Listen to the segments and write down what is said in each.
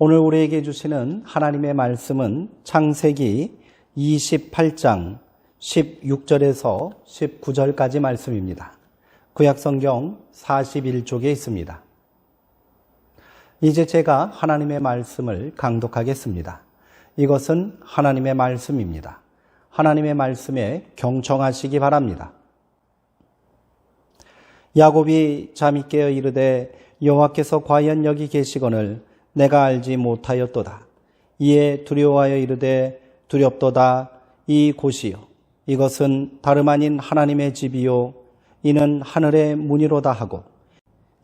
오늘 우리에게 주시는 하나님의 말씀은 창세기 28장 16절에서 19절까지 말씀입니다. 구약성경 41쪽에 있습니다. 이제 제가 하나님의 말씀을 강독하겠습니다. 이것은 하나님의 말씀입니다. 하나님의 말씀에 경청하시기 바랍니다. 야곱이 잠이 깨어 이르되 여호와께서 과연 여기 계시거늘 내가 알지 못하였도다. 이에 두려워하여 이르되 두렵도다 이 곳이요 이것은 다름 아닌 하나님의 집이요 이는 하늘의 문이로다 하고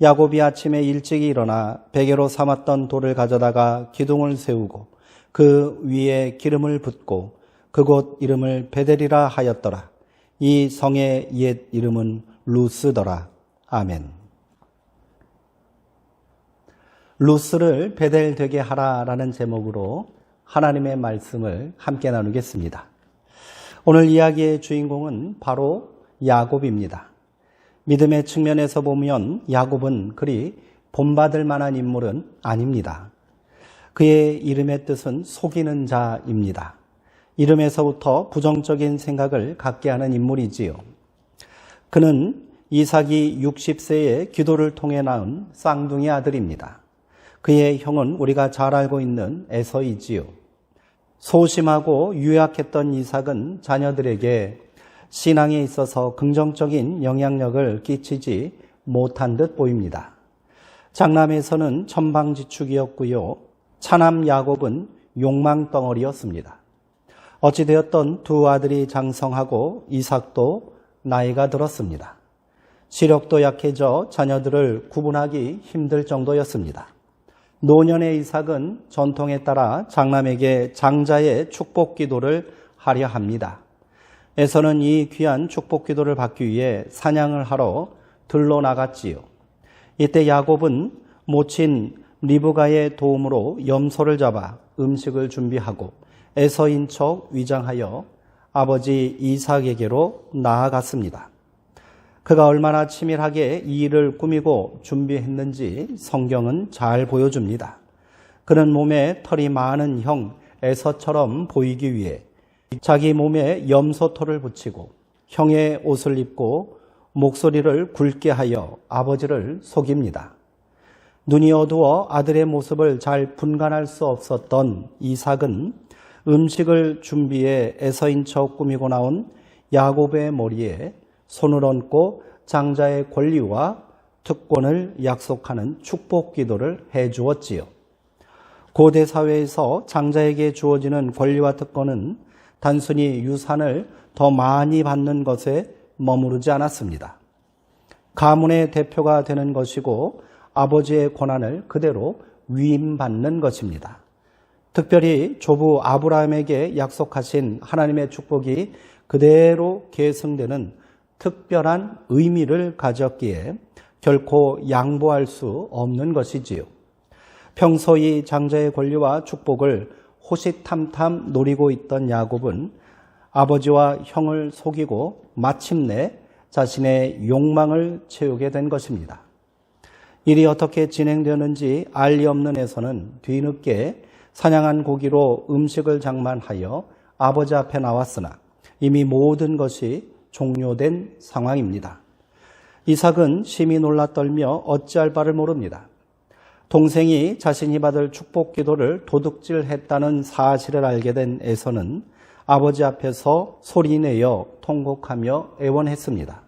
야곱이 아침에 일찍이 일어나 베개로 삼았던 돌을 가져다가 기둥을 세우고 그 위에 기름을 붓고 그곳 이름을 베델이라 하였더라. 이 성의 옛 이름은 루스더라. 아멘. 루스를 베델 되게 하라라는 제목으로 하나님의 말씀을 함께 나누겠습니다. 오늘 이야기의 주인공은 바로 야곱입니다. 믿음의 측면에서 보면 야곱은 그리 본받을 만한 인물은 아닙니다. 그의 이름의 뜻은 속이는 자입니다. 이름에서부터 부정적인 생각을 갖게 하는 인물이지요. 그는 이삭이 60세에 기도를 통해 낳은 쌍둥이 아들입니다. 그의 형은 우리가 잘 알고 있는 에서이지요. 소심하고 유약했던 이삭은 자녀들에게 신앙에 있어서 긍정적인 영향력을 끼치지 못한 듯 보입니다. 장남에서는 천방지축이었고요. 차남 야곱은 욕망덩어리였습니다. 어찌되었던 두 아들이 장성하고 이삭도 나이가 들었습니다. 시력도 약해져 자녀들을 구분하기 힘들 정도였습니다. 노년의 이삭은 전통에 따라 장남에게 장자의 축복 기도를 하려 합니다. 에서는 이 귀한 축복 기도를 받기 위해 사냥을 하러 들러 나갔지요. 이때 야곱은 모친 리브가의 도움으로 염소를 잡아 음식을 준비하고 에서인 척 위장하여 아버지 이삭에게로 나아갔습니다. 그가 얼마나 치밀하게 이 일을 꾸미고 준비했는지 성경은 잘 보여줍니다. 그는 몸에 털이 많은 형 에서처럼 보이기 위해 자기 몸에 염소털을 붙이고 형의 옷을 입고 목소리를 굵게 하여 아버지를 속입니다. 눈이 어두워 아들의 모습을 잘 분간할 수 없었던 이삭은 음식을 준비해 애서인 척 꾸미고 나온 야곱의 머리에 손을 얹고 장자의 권리와 특권을 약속하는 축복 기도를 해 주었지요. 고대 사회에서 장자에게 주어지는 권리와 특권은 단순히 유산을 더 많이 받는 것에 머무르지 않았습니다. 가문의 대표가 되는 것이고 아버지의 권한을 그대로 위임받는 것입니다. 특별히 조부 아브라함에게 약속하신 하나님의 축복이 그대로 계승되는 특별한 의미를 가졌기에 결코 양보할 수 없는 것이지요. 평소의 장자의 권리와 축복을 호시탐탐 노리고 있던 야곱은 아버지와 형을 속이고 마침내 자신의 욕망을 채우게 된 것입니다. 일이 어떻게 진행되는지 알리 없는 에서는 뒤늦게 사냥한 고기로 음식을 장만하여 아버지 앞에 나왔으나 이미 모든 것이 종료된 상황입니다. 이삭은 심히 놀라 떨며 어찌할 바를 모릅니다. 동생이 자신이 받을 축복 기도를 도둑질했다는 사실을 알게 된 에서는 아버지 앞에서 소리내어 통곡하며 애원했습니다.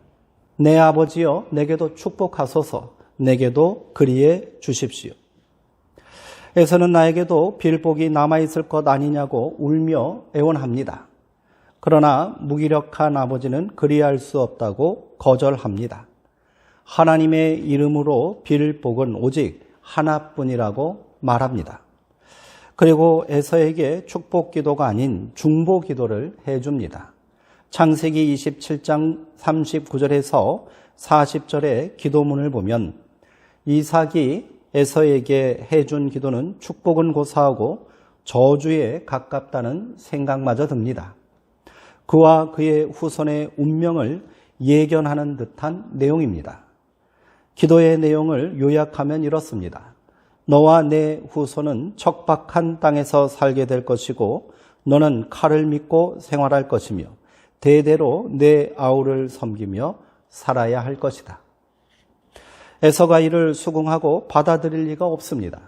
내 아버지여 내게도 축복하소서 내게도 그리해 주십시오. 에서는 나에게도 빌복이 남아있을 것 아니냐고 울며 애원합니다. 그러나 무기력한 아버지는 그리할 수 없다고 거절합니다. 하나님의 이름으로 빌 복은 오직 하나뿐이라고 말합니다. 그리고 에서에게 축복 기도가 아닌 중보 기도를 해줍니다. 창세기 27장 39절에서 40절의 기도문을 보면 이삭이 에서에게 해준 기도는 축복은 고사하고 저주에 가깝다는 생각마저 듭니다. 그와 그의 후손의 운명을 예견하는 듯한 내용입니다. 기도의 내용을 요약하면 이렇습니다. 너와 내 후손은 척박한 땅에서 살게 될 것이고 너는 칼을 믿고 생활할 것이며 대대로 내 아우를 섬기며 살아야 할 것이다. 에서가 이를 수긍하고 받아들일 리가 없습니다.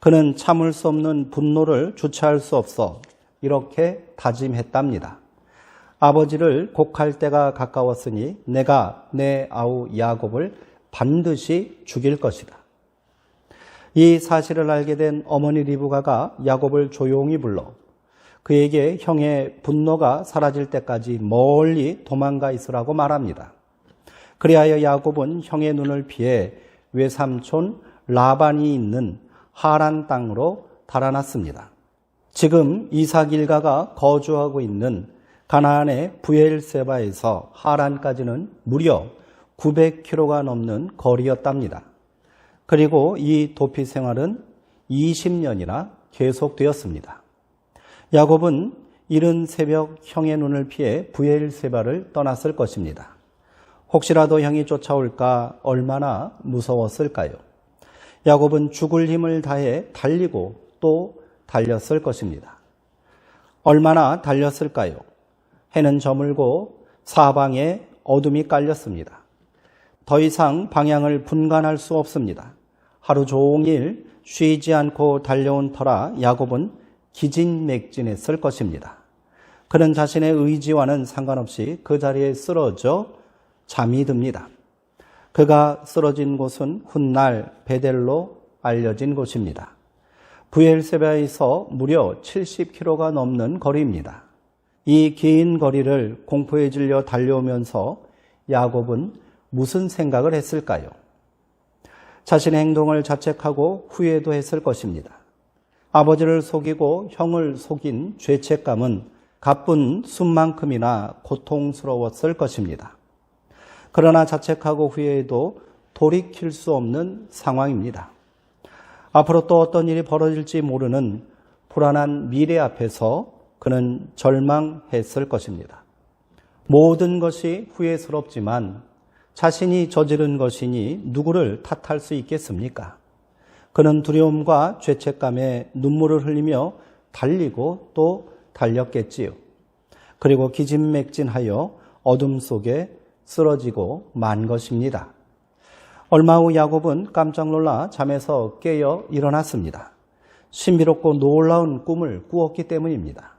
그는 참을 수 없는 분노를 주체할 수 없어 이렇게 다짐했답니다. 아버지를 곡할 때가 가까웠으니 내가 내 아우 야곱을 반드시 죽일 것이다. 이 사실을 알게 된 어머니 리브가가 야곱을 조용히 불러 그에게 형의 분노가 사라질 때까지 멀리 도망가 있으라고 말합니다. 그리하여 야곱은 형의 눈을 피해 외삼촌 라반이 있는 하란 땅으로 달아났습니다. 지금 이삭 일가가 거주하고 있는 가나안의 부엘세바에서 하란까지는 무려 900km가 넘는 거리였답니다. 그리고 이 도피 생활은 20년이나 계속되었습니다. 야곱은 이른 새벽 형의 눈을 피해 부엘세바를 떠났을 것입니다. 혹시라도 형이 쫓아올까 얼마나 무서웠을까요? 야곱은 죽을 힘을 다해 달리고 또 달렸을 것입니다. 얼마나 달렸을까요? 해는 저물고 사방에 어둠이 깔렸습니다. 더 이상 방향을 분간할 수 없습니다. 하루 종일 쉬지 않고 달려온 터라 야곱은 기진맥진했을 것입니다. 그는 자신의 의지와는 상관없이 그 자리에 쓰러져 잠이 듭니다. 그가 쓰러진 곳은 훗날 베델로 알려진 곳입니다. 부엘세바에서 무려 70km가 넘는 거리입니다. 이 긴 거리를 공포에 질려 달려오면서 야곱은 무슨 생각을 했을까요? 자신의 행동을 자책하고 후회도 했을 것입니다. 아버지를 속이고 형을 속인 죄책감은 가쁜 숨만큼이나 고통스러웠을 것입니다. 그러나 자책하고 후회해도 돌이킬 수 없는 상황입니다. 앞으로 또 어떤 일이 벌어질지 모르는 불안한 미래 앞에서 그는 절망했을 것입니다. 모든 것이 후회스럽지만 자신이 저지른 것이니 누구를 탓할 수 있겠습니까? 그는 두려움과 죄책감에 눈물을 흘리며 달리고 또 달렸겠지요. 그리고 기진맥진하여 어둠 속에 쓰러지고 만 것입니다. 얼마 후 야곱은 깜짝 놀라 잠에서 깨어 일어났습니다. 신비롭고 놀라운 꿈을 꾸었기 때문입니다.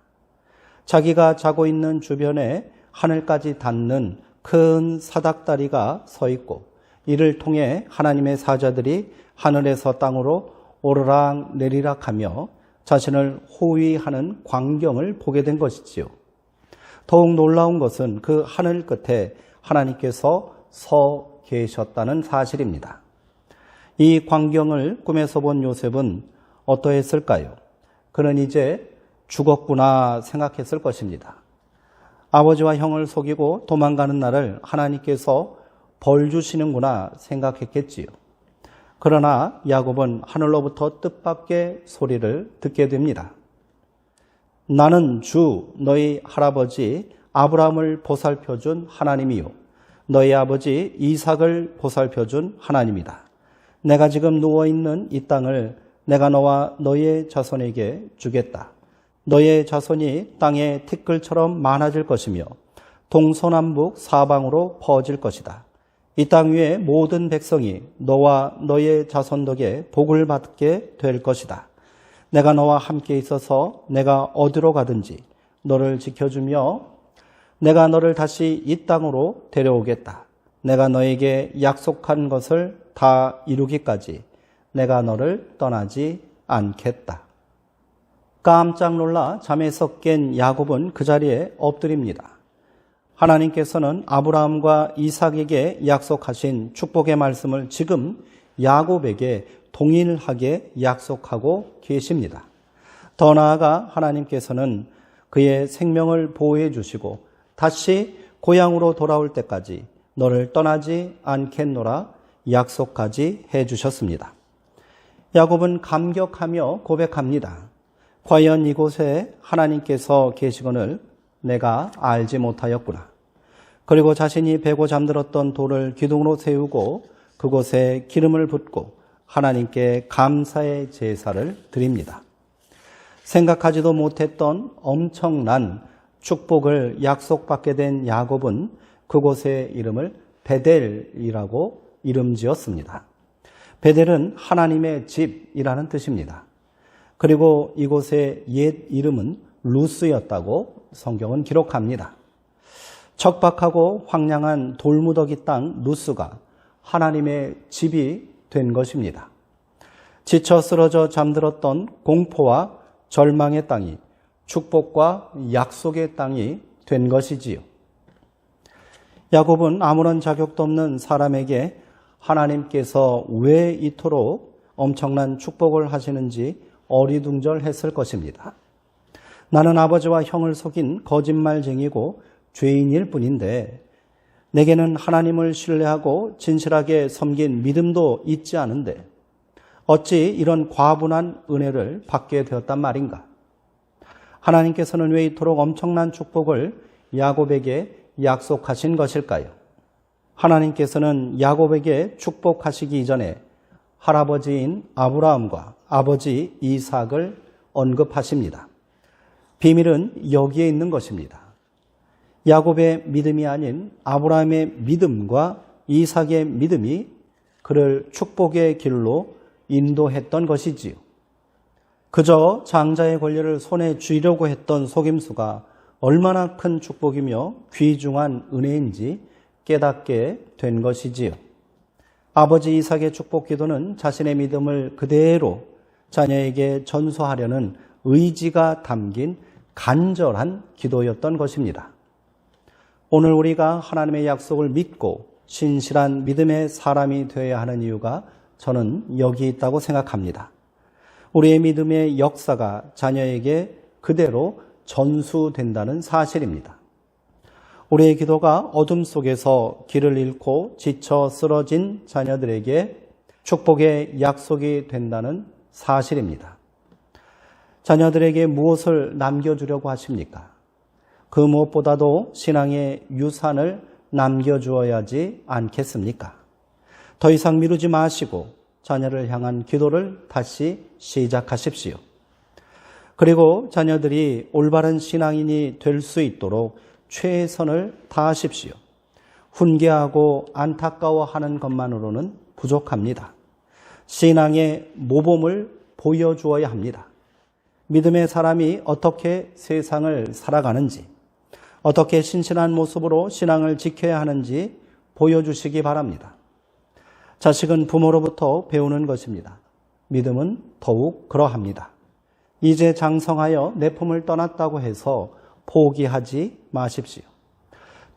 자기가 자고 있는 주변에 하늘까지 닿는 큰 사닥다리가 서 있고 이를 통해 하나님의 사자들이 하늘에서 땅으로 오르락 내리락 하며 자신을 호위하는 광경을 보게 된 것이지요. 더욱 놀라운 것은 그 하늘 끝에 하나님께서 서 계셨다는 사실입니다. 이 광경을 꿈에서 본 요셉은 어떠했을까요? 그는 이제 죽었구나 생각했을 것입니다. 아버지와 형을 속이고 도망가는 나를 하나님께서 벌 주시는구나 생각했겠지요. 그러나 야곱은 하늘로부터 뜻밖의 소리를 듣게 됩니다. 나는 주 너희 할아버지 아브라함을 보살펴 준 하나님이요 너희 아버지 이삭을 보살펴 준 하나님이다. 내가 지금 누워 있는 이 땅을 내가 너와 너의 자손에게 주겠다. 너의 자손이 땅의 티끌처럼 많아질 것이며 동서남북 사방으로 퍼질 것이다. 이 땅 위에 모든 백성이 너와 너의 자손 덕에 복을 받게 될 것이다. 내가 너와 함께 있어서 내가 어디로 가든지 너를 지켜주며 내가 너를 다시 이 땅으로 데려오겠다. 내가 너에게 약속한 것을 다 이루기까지 내가 너를 떠나지 않겠다. 깜짝 놀라 잠에서 깬 야곱은 그 자리에 엎드립니다. 하나님께서는 아브라함과 이삭에게 약속하신 축복의 말씀을 지금 야곱에게 동일하게 약속하고 계십니다. 더 나아가 하나님께서는 그의 생명을 보호해 주시고 다시 고향으로 돌아올 때까지 너를 떠나지 않겠노라 약속까지 해 주셨습니다. 야곱은 감격하며 고백합니다. 과연 이곳에 하나님께서 계시건을 내가 알지 못하였구나. 그리고 자신이 베고 잠들었던 돌을 기둥으로 세우고 그곳에 기름을 붓고 하나님께 감사의 제사를 드립니다. 생각하지도 못했던 엄청난 축복을 약속받게 된 야곱은 그곳의 이름을 베델이라고 이름 지었습니다. 베델은 하나님의 집이라는 뜻입니다. 그리고 이곳의 옛 이름은 루스였다고 성경은 기록합니다. 척박하고 황량한 돌무더기 땅 루스가 하나님의 집이 된 것입니다. 지쳐 쓰러져 잠들었던 공포와 절망의 땅이 축복과 약속의 땅이 된 것이지요. 야곱은 아무런 자격도 없는 사람에게 하나님께서 왜 이토록 엄청난 축복을 하시는지 어리둥절했을 것입니다. 나는 아버지와 형을 속인 거짓말쟁이고 죄인일 뿐인데 내게는 하나님을 신뢰하고 진실하게 섬긴 믿음도 있지 않은데 어찌 이런 과분한 은혜를 받게 되었단 말인가? 하나님께서는 왜 이토록 엄청난 축복을 야곱에게 약속하신 것일까요? 하나님께서는 야곱에게 축복하시기 이전에 할아버지인 아브라함과 아버지 이삭을 언급하십니다. 비밀은 여기에 있는 것입니다. 야곱의 믿음이 아닌 아브라함의 믿음과 이삭의 믿음이 그를 축복의 길로 인도했던 것이지요. 그저 장자의 권리를 손에 쥐려고 했던 속임수가 얼마나 큰 축복이며 귀중한 은혜인지 깨닫게 된 것이지요. 아버지 이삭의 축복 기도는 자신의 믿음을 그대로 자녀에게 전수하려는 의지가 담긴 간절한 기도였던 것입니다. 오늘 우리가 하나님의 약속을 믿고 신실한 믿음의 사람이 되어야 하는 이유가 저는 여기 있다고 생각합니다. 우리의 믿음의 역사가 자녀에게 그대로 전수된다는 사실입니다. 우리의 기도가 어둠 속에서 길을 잃고 지쳐 쓰러진 자녀들에게 축복의 약속이 된다는 사실입니다. 자녀들에게 무엇을 남겨주려고 하십니까? 그 무엇보다도 신앙의 유산을 남겨주어야지 않겠습니까? 더 이상 미루지 마시고 자녀를 향한 기도를 다시 시작하십시오. 그리고 자녀들이 올바른 신앙인이 될 수 있도록 최선을 다하십시오. 훈계하고 안타까워하는 것만으로는 부족합니다. 신앙의 모범을 보여주어야 합니다. 믿음의 사람이 어떻게 세상을 살아가는지, 어떻게 신실한 모습으로 신앙을 지켜야 하는지 보여주시기 바랍니다. 자식은 부모로부터 배우는 것입니다. 믿음은 더욱 그러합니다. 이제 장성하여 내 품을 떠났다고 해서 포기하지 마십시오.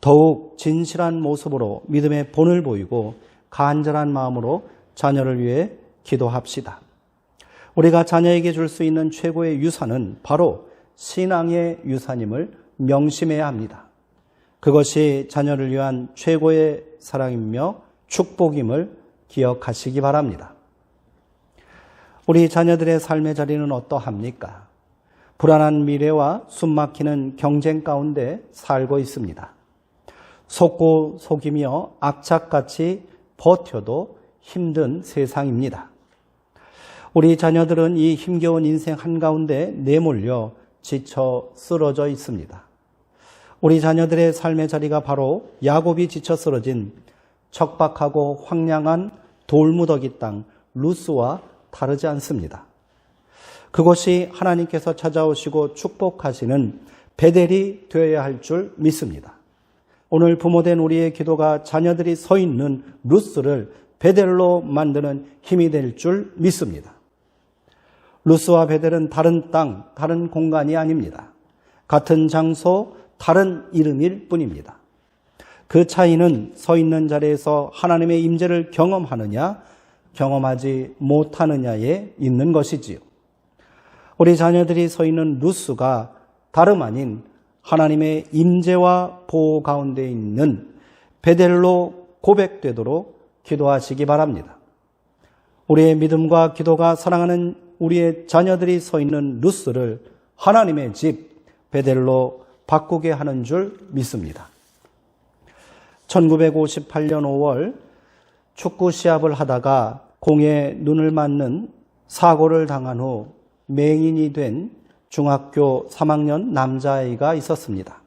더욱 진실한 모습으로 믿음의 본을 보이고 간절한 마음으로 자녀를 위해 기도합시다. 우리가 자녀에게 줄 수 있는 최고의 유산은 바로 신앙의 유산임을 명심해야 합니다. 그것이 자녀를 위한 최고의 사랑이며 축복임을 기억하시기 바랍니다. 우리 자녀들의 삶의 자리는 어떠합니까? 불안한 미래와 숨막히는 경쟁 가운데 살고 있습니다. 속고 속이며 악착같이 버텨도 힘든 세상입니다. 우리 자녀들은 이 힘겨운 인생 한가운데 내몰려 지쳐 쓰러져 있습니다. 우리 자녀들의 삶의 자리가 바로 야곱이 지쳐 쓰러진 척박하고 황량한 돌무더기 땅 루스와 다르지 않습니다. 그것이 하나님께서 찾아오시고 축복하시는 베델이 되어야 할 줄 믿습니다. 오늘 부모된 우리의 기도가 자녀들이 서 있는 루스를 베델로 만드는 힘이 될 줄 믿습니다. 루스와 베델은 다른 땅, 다른 공간이 아닙니다. 같은 장소, 다른 이름일 뿐입니다. 그 차이는 서 있는 자리에서 하나님의 임재를 경험하느냐, 경험하지 못하느냐에 있는 것이지요. 우리 자녀들이 서 있는 루스가 다름 아닌 하나님의 임재와 보호 가운데 있는 베델로 고백되도록 기도하시기 바랍니다. 우리의 믿음과 기도가 사랑하는 우리의 자녀들이 서 있는 루스를 하나님의 집 베델로 바꾸게 하는 줄 믿습니다. 1958년 5월 축구 시합을 하다가 공에 눈을 맞는 사고를 당한 후 맹인이 된 중학교 3학년 남자아이가 있었습니다.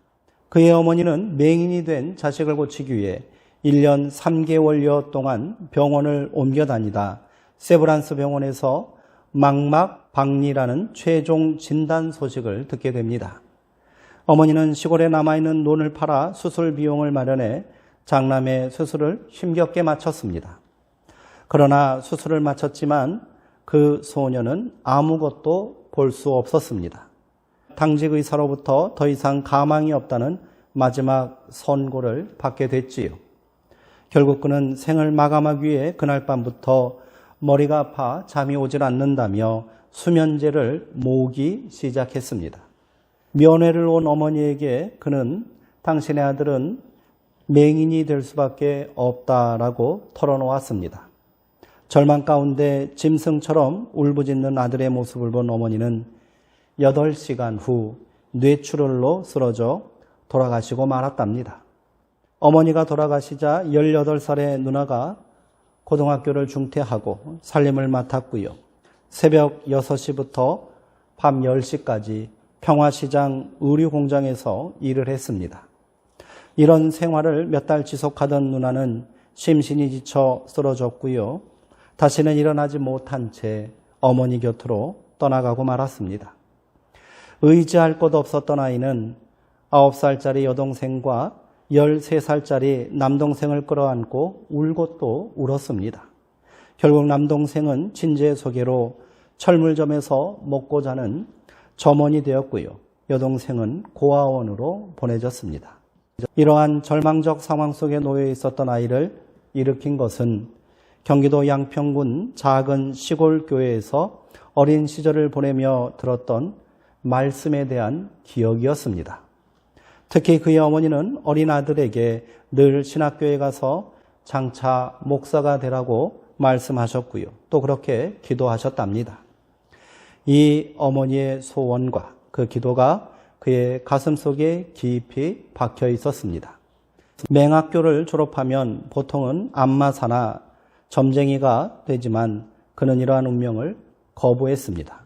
그의 어머니는 맹인이 된 자식을 고치기 위해 1년 3개월여 동안 병원을 옮겨 다니다 세브란스 병원에서 망막 박리라는 최종 진단 소식을 듣게 됩니다. 어머니는 시골에 남아있는 논을 팔아 수술 비용을 마련해 장남의 수술을 힘겹게 마쳤습니다. 그러나 수술을 마쳤지만 그 소녀는 아무것도 볼 수 없었습니다. 당직 의사로부터 더 이상 가망이 없다는 마지막 선고를 받게 됐지요. 결국 그는 생을 마감하기 위해 그날 밤부터 머리가 아파 잠이 오질 않는다며 수면제를 모으기 시작했습니다. 면회를 온 어머니에게 그는 당신의 아들은 맹인이 될 수밖에 없다라고 털어놓았습니다. 절망 가운데 짐승처럼 울부짖는 아들의 모습을 본 어머니는 8시간 후 뇌출혈로 쓰러져 돌아가시고 말았답니다. 어머니가 돌아가시자 18살의 누나가 고등학교를 중퇴하고 살림을 맡았고요. 새벽 6시부터 밤 10시까지 평화시장 의류공장에서 일을 했습니다. 이런 생활을 몇 달 지속하던 누나는 심신이 지쳐 쓰러졌고요. 다시는 일어나지 못한 채 어머니 곁으로 떠나가고 말았습니다. 의지할 곳 없었던 아이는 9살짜리 여동생과 13살짜리 남동생을 끌어안고 울고 또 울었습니다. 결국 남동생은 친지의 소개로 철물점에서 먹고 자는 점원이 되었고요. 여동생은 고아원으로 보내졌습니다. 이러한 절망적 상황 속에 놓여 있었던 아이를 일으킨 것은 경기도 양평군 작은 시골 교회에서 어린 시절을 보내며 들었던 말씀에 대한 기억이었습니다. 특히 그의 어머니는 어린 아들에게 늘 신학교에 가서 장차 목사가 되라고 말씀하셨고요. 또 그렇게 기도하셨답니다. 이 어머니의 소원과 그 기도가 그의 가슴 속에 깊이 박혀 있었습니다. 맹학교를 졸업하면 보통은 안마사나 점쟁이가 되지만 그는 이러한 운명을 거부했습니다.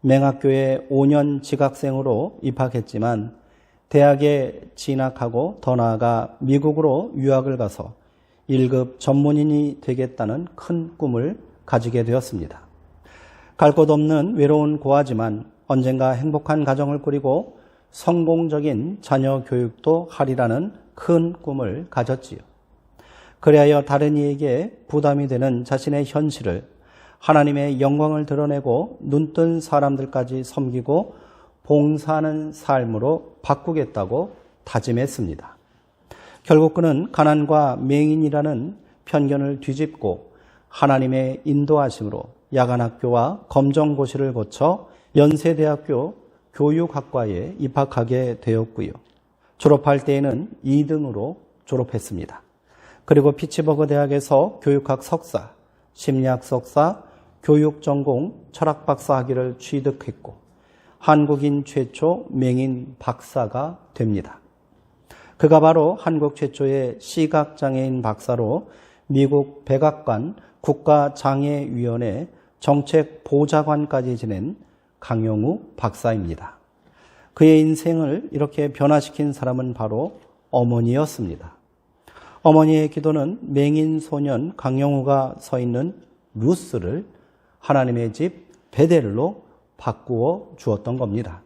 맹학교에 5년 지각생으로 입학했지만 대학에 진학하고 더 나아가 미국으로 유학을 가서 1급 전문인이 되겠다는 큰 꿈을 가지게 되었습니다. 갈 곳 없는 외로운 고아지만 언젠가 행복한 가정을 꾸리고 성공적인 자녀 교육도 하리라는 큰 꿈을 가졌지요. 그리하여 다른 이에게 부담이 되는 자신의 현실을 하나님의 영광을 드러내고 눈뜬 사람들까지 섬기고 봉사하는 삶으로 바꾸겠다고 다짐했습니다. 결국 그는 가난과 맹인이라는 편견을 뒤집고 하나님의 인도하심으로 야간학교와 검정고시를 거쳐 연세대학교 교육학과에 입학하게 되었고요. 졸업할 때에는 2등으로 졸업했습니다. 그리고 피츠버그 대학에서 교육학 석사, 심리학 석사, 교육 전공 철학 박사 학위를 취득했고 한국인 최초 맹인 박사가 됩니다. 그가 바로 한국 최초의 시각장애인 박사로 미국 백악관 국가장애위원회 정책보좌관까지 지낸 강용우 박사입니다. 그의 인생을 이렇게 변화시킨 사람은 바로 어머니였습니다. 어머니의 기도는 맹인 소년 강영우가 서 있는 루스를 하나님의 집 베델로 바꾸어 주었던 겁니다.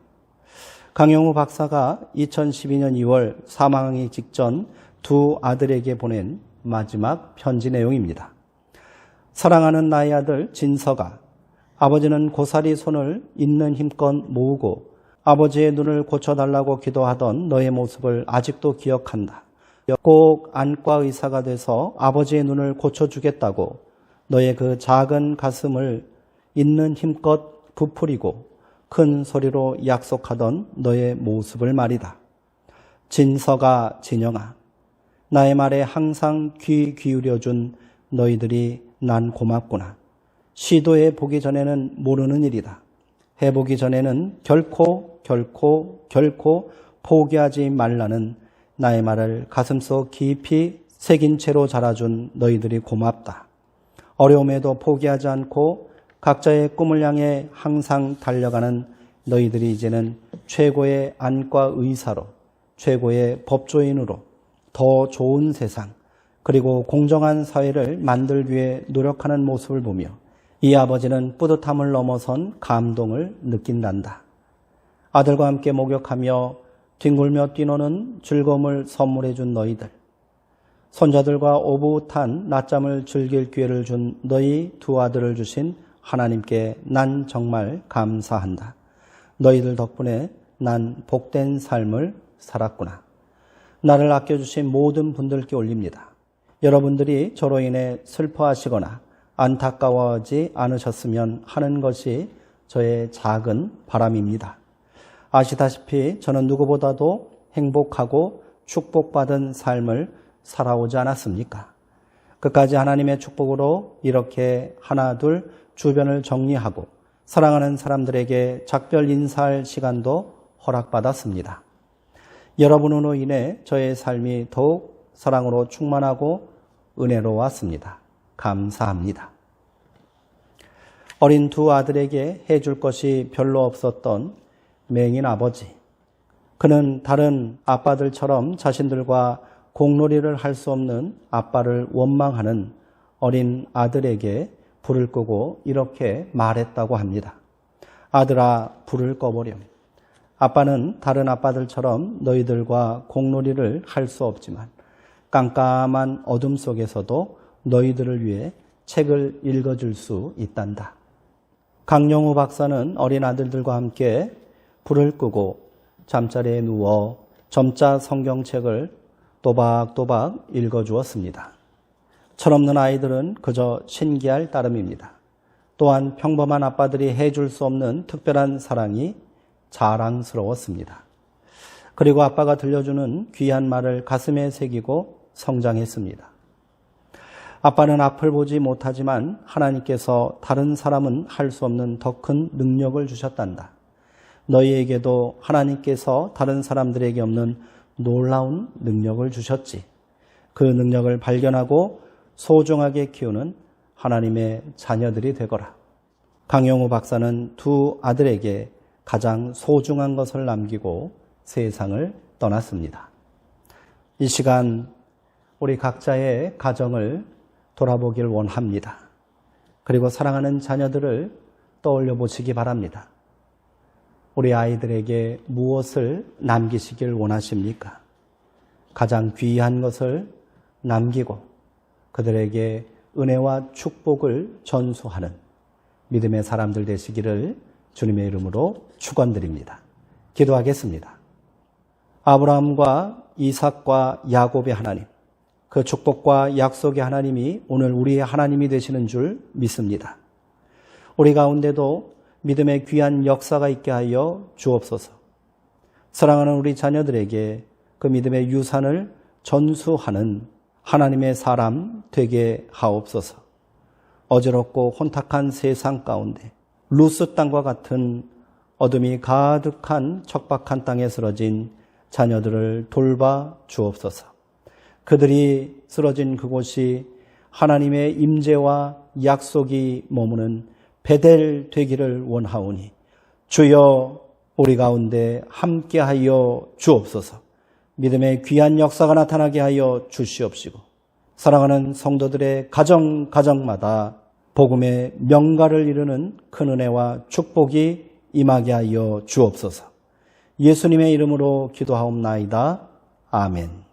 강영우 박사가 2012년 2월 사망하기 직전 두 아들에게 보낸 마지막 편지 내용입니다. 사랑하는 나의 아들 진서가 아버지는 고사리 손을 있는 힘껏 모으고 아버지의 눈을 고쳐달라고 기도하던 너의 모습을 아직도 기억한다. 꼭 안과 의사가 돼서 아버지의 눈을 고쳐주겠다고 너의 그 작은 가슴을 있는 힘껏 부풀이고 큰 소리로 약속하던 너의 모습을 말이다. 진서가 진영아, 나의 말에 항상 귀 기울여준 너희들이 난 고맙구나. 시도해 보기 전에는 모르는 일이다. 해보기 전에는 결코, 결코, 결코 포기하지 말라는 나의 말을 가슴속 깊이 새긴 채로 자라준 너희들이 고맙다. 어려움에도 포기하지 않고 각자의 꿈을 향해 항상 달려가는 너희들이 이제는 최고의 안과 의사로 최고의 법조인으로 더 좋은 세상 그리고 공정한 사회를 만들기 위해 노력하는 모습을 보며 이 아버지는 뿌듯함을 넘어선 감동을 느낀단다. 아들과 함께 목욕하며 뒹굴며 뛰노는 즐거움을 선물해 준 너희들. 손자들과 오붓한 낮잠을 즐길 기회를 준 너희 두 아들을 주신 하나님께 난 정말 감사한다. 너희들 덕분에 난 복된 삶을 살았구나. 나를 아껴주신 모든 분들께 올립니다. 여러분들이 저로 인해 슬퍼하시거나 안타까워하지 않으셨으면 하는 것이 저의 작은 바람입니다. 아시다시피 저는 누구보다도 행복하고 축복받은 삶을 살아오지 않았습니까? 끝까지 하나님의 축복으로 이렇게 하나 둘 주변을 정리하고 사랑하는 사람들에게 작별 인사할 시간도 허락받았습니다. 여러분으로 인해 저의 삶이 더욱 사랑으로 충만하고 은혜로웠습니다. 감사합니다. 어린 두 아들에게 해줄 것이 별로 없었던 맹인 아버지. 그는 다른 아빠들처럼 자신들과 공놀이를 할 수 없는 아빠를 원망하는 어린 아들에게 불을 끄고 이렇게 말했다고 합니다. 아들아, 불을 꺼버렴. 아빠는 다른 아빠들처럼 너희들과 공놀이를 할 수 없지만 깜깜한 어둠 속에서도 너희들을 위해 책을 읽어줄 수 있단다. 강영우 박사는 어린 아들들과 함께 불을 끄고 잠자리에 누워 점자 성경책을 또박또박 읽어주었습니다. 철없는 아이들은 그저 신기할 따름입니다. 또한 평범한 아빠들이 해줄 수 없는 특별한 사랑이 자랑스러웠습니다. 그리고 아빠가 들려주는 귀한 말을 가슴에 새기고 성장했습니다. 아빠는 앞을 보지 못하지만 하나님께서 다른 사람은 할 수 없는 더 큰 능력을 주셨단다. 너희에게도 하나님께서 다른 사람들에게 없는 놀라운 능력을 주셨지. 그 능력을 발견하고 소중하게 키우는 하나님의 자녀들이 되거라. 강영우 박사는 두 아들에게 가장 소중한 것을 남기고 세상을 떠났습니다. 이 시간 우리 각자의 가정을 돌아보길 원합니다. 그리고 사랑하는 자녀들을 떠올려 보시기 바랍니다. 우리 아이들에게 무엇을 남기시길 원하십니까? 가장 귀한 것을 남기고 그들에게 은혜와 축복을 전수하는 믿음의 사람들 되시기를 주님의 이름으로 축원드립니다. 기도하겠습니다. 아브라함과 이삭과 야곱의 하나님, 그 축복과 약속의 하나님이 오늘 우리의 하나님이 되시는 줄 믿습니다. 우리 가운데도 믿음의 귀한 역사가 있게 하여 주옵소서. 사랑하는 우리 자녀들에게 그 믿음의 유산을 전수하는 하나님의 사람 되게 하옵소서. 어지럽고 혼탁한 세상 가운데 루스 땅과 같은 어둠이 가득한 척박한 땅에 쓰러진 자녀들을 돌봐 주옵소서. 그들이 쓰러진 그곳이 하나님의 임재와 약속이 머무는 베델 되기를 원하오니 주여 우리 가운데 함께하여 주옵소서. 믿음의 귀한 역사가 나타나게 하여 주시옵시고 사랑하는 성도들의 가정 가정마다 복음의 명가를 이루는 큰 은혜와 축복이 임하게 하여 주옵소서. 예수님의 이름으로 기도하옵나이다. 아멘.